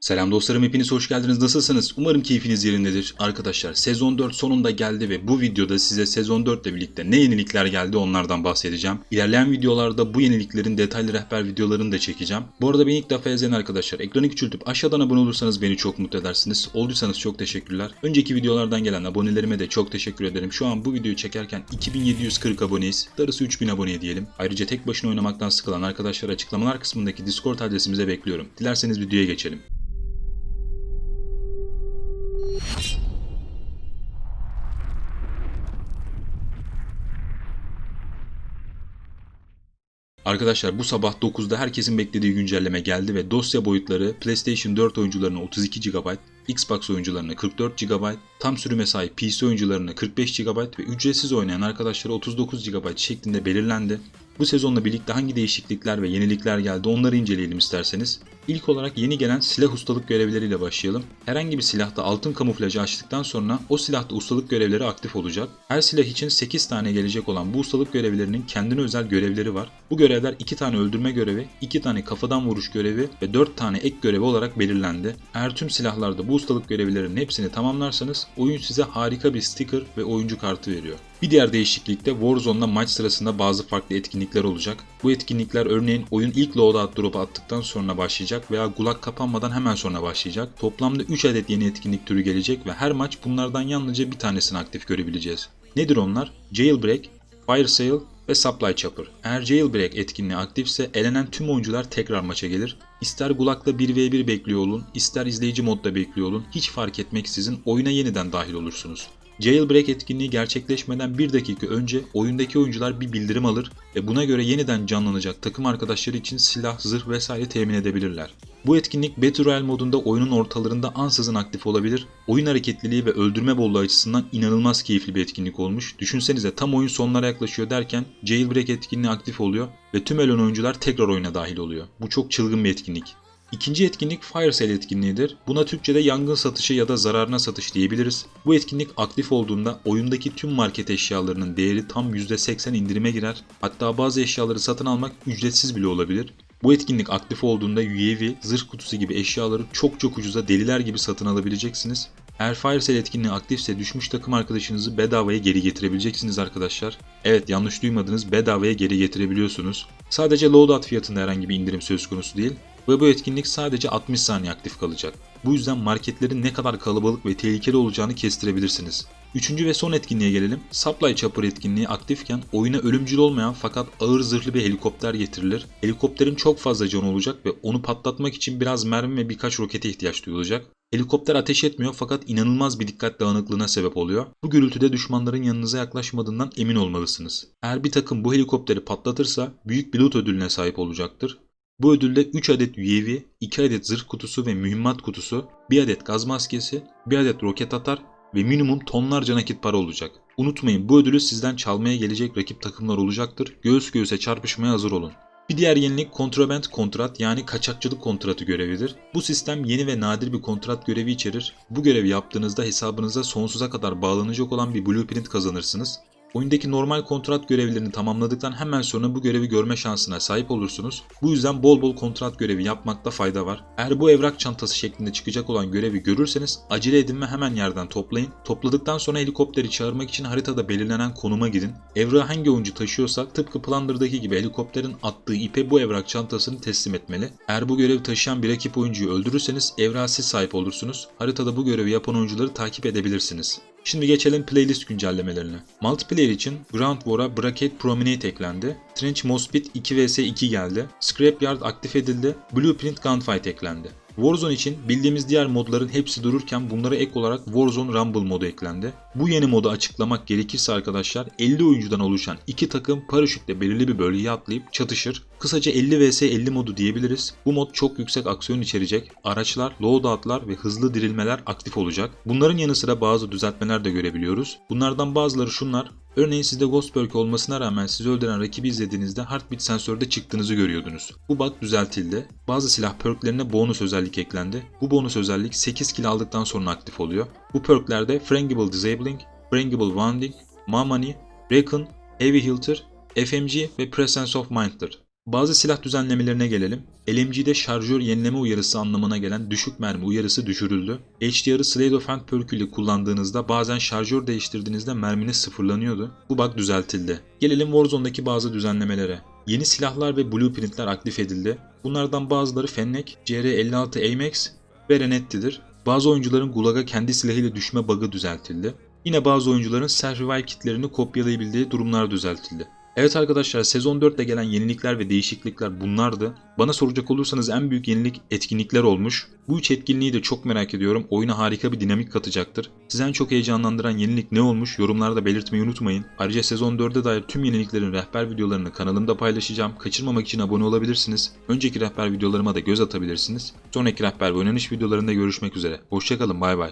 Selam dostlarım hepiniz hoş geldiniz. Nasılsınız? Umarım keyfiniz yerindedir. Arkadaşlar sezon 4 sonunda geldi ve bu videoda size sezon 4 ile birlikte ne yenilikler geldi onlardan bahsedeceğim. İlerleyen videolarda bu yeniliklerin detaylı rehber videolarını da çekeceğim. Bu arada beni ilk defa izleyen arkadaşlar ekranı küçültüp aşağıdan abone olursanız beni çok mutlu edersiniz. Olduysanız çok teşekkürler. Önceki videolardan gelen abonelerime de çok teşekkür ederim. Şu an bu videoyu çekerken 2740 aboneyiz. Darısı 3000 aboneye diyelim. Ayrıca tek başına oynamaktan sıkılan arkadaşlar açıklamalar kısmındaki Discord adresimize bekliyorum. Dilerseniz videoya geçelim. Arkadaşlar bu sabah 9'da herkesin beklediği güncelleme geldi ve dosya boyutları PlayStation 4 oyuncularına 32 GB, Xbox oyuncularına 44 GB, tam sürüme sahip PC oyuncularına 45 GB ve ücretsiz oynayan arkadaşlara 39 GB şeklinde belirlendi. Bu sezonla birlikte hangi değişiklikler ve yenilikler geldi onları inceleyelim isterseniz. İlk olarak yeni gelen silah ustalık görevleriyle başlayalım. Herhangi bir silahta altın kamuflajı açtıktan sonra o silahta ustalık görevleri aktif olacak. Her silah için 8 tane gelecek olan bu ustalık görevlerinin kendine özel görevleri var. Bu görevler 2 tane öldürme görevi, 2 tane kafadan vuruş görevi ve 4 tane ek görevi olarak belirlendi. Eğer tüm silahlarda bu ustalık görevlerinin hepsini tamamlarsanız oyun size harika bir sticker ve oyuncu kartı veriyor. Bir diğer değişiklik de Warzone'da maç sırasında bazı farklı etkinlikler olacak. Bu etkinlikler örneğin oyun ilk loadout drop'u attıktan sonra başlayacak veya gulag kapanmadan hemen sonra başlayacak. Toplamda 3 adet yeni etkinlik türü gelecek ve her maç bunlardan yalnızca bir tanesini aktif görebileceğiz. Nedir onlar? Jailbreak, Fire Sale ve Supply Chopper. Eğer Jailbreak etkinliği aktifse elenen tüm oyuncular tekrar maça gelir. İster Gulag'da 1v1 bekliyor olun, ister izleyici modda bekliyor olun, hiç fark etmeksizin oyuna yeniden dahil olursunuz. Jailbreak etkinliği gerçekleşmeden 1 dakika önce oyundaki oyuncular bir bildirim alır ve buna göre yeniden canlanacak takım arkadaşları için silah, zırh vesaire temin edebilirler. Bu etkinlik Battle Royale modunda oyunun ortalarında ansızın aktif olabilir. Oyun hareketliliği ve öldürme bolluğu açısından inanılmaz keyifli bir etkinlik olmuş. Düşünsenize tam oyun sonlara yaklaşıyor derken Jailbreak etkinliği aktif oluyor ve tüm ölen oyuncular tekrar oyuna dahil oluyor. Bu çok çılgın bir etkinlik. İkinci etkinlik Fire Sale etkinliğidir. Buna Türkçe'de yangın satışı ya da zararına satış diyebiliriz. Bu etkinlik aktif olduğunda oyundaki tüm market eşyalarının değeri tam %80 indirime girer. Hatta bazı eşyaları satın almak ücretsiz bile olabilir. Bu etkinlik aktif olduğunda UAV, zırh kutusu gibi eşyaları çok çok ucuza deliler gibi satın alabileceksiniz. Eğer Fire Sale etkinliği aktifse düşmüş takım arkadaşınızı bedavaya geri getirebileceksiniz arkadaşlar. Evet yanlış duymadınız bedavaya geri getirebiliyorsunuz. Sadece loadout fiyatında herhangi bir indirim söz konusu değil ve bu etkinlik sadece 60 saniye aktif kalacak. Bu yüzden marketlerin ne kadar kalabalık ve tehlikeli olacağını kestirebilirsiniz. Üçüncü ve son etkinliğe gelelim. Supply Chopper etkinliği aktifken oyuna ölümcül olmayan fakat ağır zırhlı bir helikopter getirilir. Helikopterin çok fazla canı olacak ve onu patlatmak için biraz mermi ve birkaç rokete ihtiyaç duyulacak. Helikopter ateş etmiyor fakat inanılmaz bir dikkat dağınıklığına sebep oluyor. Bu gürültüde düşmanların yanınıza yaklaşmadığından emin olmalısınız. Eğer bir takım bu helikopteri patlatırsa büyük bir loot ödülüne sahip olacaktır. Bu ödülde 3 adet UAV, 2 adet zırh kutusu ve mühimmat kutusu, 1 adet gaz maskesi, 1 adet roket atar ve minimum tonlarca nakit para olacak. Unutmayın bu ödülü sizden çalmaya gelecek rakip takımlar olacaktır. Göğüs göğüse çarpışmaya hazır olun. Bir diğer yenilik kontraband kontrat yani kaçakçılık kontratı görevidir. Bu sistem yeni ve nadir bir kontrat görevi içerir. Bu görevi yaptığınızda hesabınıza sonsuza kadar bağlanacak olan bir blueprint kazanırsınız. Oyundaki normal kontrat görevlerini tamamladıktan hemen sonra bu görevi görme şansına sahip olursunuz. Bu yüzden bol bol kontrat görevi yapmakta fayda var. Eğer bu evrak çantası şeklinde çıkacak olan görevi görürseniz acele edin ve hemen yerden toplayın. Topladıktan sonra helikopteri çağırmak için haritada belirlenen konuma gidin. Evrağı hangi oyuncu taşıyorsa tıpkı Plunder'daki gibi helikopterin attığı ipe bu evrak çantasını teslim etmeli. Eğer bu görevi taşıyan bir rakip oyuncuyu öldürürseniz evrağa siz sahip olursunuz. Haritada bu görevi yapan oyuncuları takip edebilirsiniz. Şimdi geçelim playlist güncellemelerine. Multiplayer için Ground War'a Bracket Promenade eklendi. Trench Mospit 2 vs 2 geldi. Scrapyard aktif edildi. Blueprint Gunfight eklendi. Warzone için bildiğimiz diğer modların hepsi dururken bunlara ek olarak Warzone Rumble modu eklendi. Bu yeni modu açıklamak gerekirse arkadaşlar 50 oyuncudan oluşan iki takım paraşütle belirli bir bölgeye atlayıp çatışır. Kısaca 50 vs 50 modu diyebiliriz. Bu mod çok yüksek aksiyon içerecek. Araçlar, loadoutlar ve hızlı dirilmeler aktif olacak. Bunların yanı sıra bazı düzeltmeler de görebiliyoruz. Bunlardan bazıları şunlar. Örneğin sizde Ghost Perk olmasına rağmen sizi öldüren rakibi izlediğinizde Heartbeat sensörde çıktığınızı görüyordunuz. Bu bug düzeltildi. Bazı silah perklerine bonus özellik eklendi. Bu bonus özellik 8 kill aldıktan sonra aktif oluyor. Bu perklerde Frangible Disabling, Frangible Wounding, Mamani, Recon, Heavy Hilter, FMG ve Presence of Mind'dır. Bazı silah düzenlemelerine gelelim. LMG'de şarjör yenileme uyarısı anlamına gelen düşük mermi uyarısı düşürüldü. HDR'ı Slade of Hand perk ile kullandığınızda bazen şarjör değiştirdiğinizde merminiz sıfırlanıyordu. Bu bug düzeltildi. Gelelim Warzone'daki bazı düzenlemelere. Yeni silahlar ve blueprintler aktif edildi. Bunlardan bazıları Fennec, CR56 AMAX ve Renetti'dir. Bazı oyuncuların Gulag'a kendi silahıyla düşme bug'ı düzeltildi. Yine bazı oyuncuların self-revive kitlerini kopyalayabildiği durumlar düzeltildi. Evet arkadaşlar sezon 4'te gelen yenilikler ve değişiklikler bunlardı. Bana soracak olursanız en büyük yenilik etkinlikler olmuş. Bu üç etkinliği de çok merak ediyorum. Oyuna harika bir dinamik katacaktır. Sizi en çok heyecanlandıran yenilik ne olmuş yorumlarda belirtmeyi unutmayın. Ayrıca sezon 4'e dair tüm yeniliklerin rehber videolarını kanalımda paylaşacağım. Kaçırmamak için abone olabilirsiniz. Önceki rehber videolarıma da göz atabilirsiniz. Sonraki rehber ve oynanış videolarında görüşmek üzere. Hoşçakalın bay bay.